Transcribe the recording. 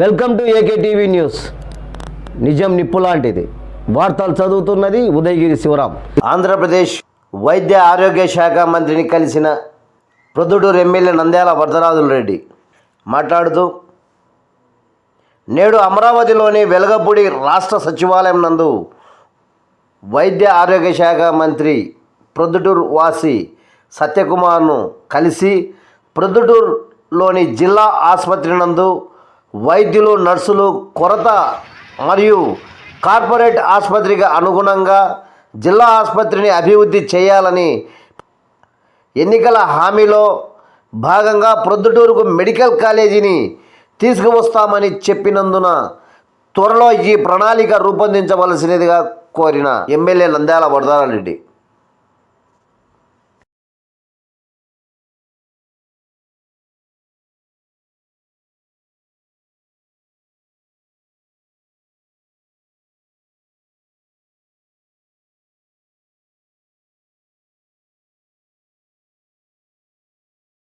Welcome to AK TV news. నిజం నిప్పు లాంటిది. వార్తలు చదువుతున్నది ఉదయగిరి శివరాం. ఆంధ్రప్రదేశ్ వైద్య ఆరోగ్య శాఖ మంత్రిని కలిసిన ప్రొద్దుటూరు ఎమ్మెల్యే నంద్యాల వరదరాజుల రెడ్డి మాట్లాడుతూ నేడు అమరావతిలోని వెలగపూడి రాష్ట్ర సచివాలయం నందు వైద్య ఆరోగ్య శాఖ మంత్రి ప్రొద్దుటూరు వాసి సత్యకుమార్ను కలిసి ప్రొద్దుటూరులోని జిల్లా ఆసుపత్రి నందు వైద్యులు నర్సులు కొరత మరియు కార్పొరేట్ ఆసుపత్రికి అనుగుణంగా జిల్లా ఆసుపత్రిని అభివృద్ధి చేయాలని ఎన్నికల హామీలో భాగంగా ప్రొద్దుటూరుకు మెడికల్ కాలేజీని తీసుకువస్తామని చెప్పినందున త్వరలో ఈ ప్రణాళిక రూపొందించవలసినదిగా కోరిన ఎమ్మెల్యే నంద్యాల వరదారెడ్డి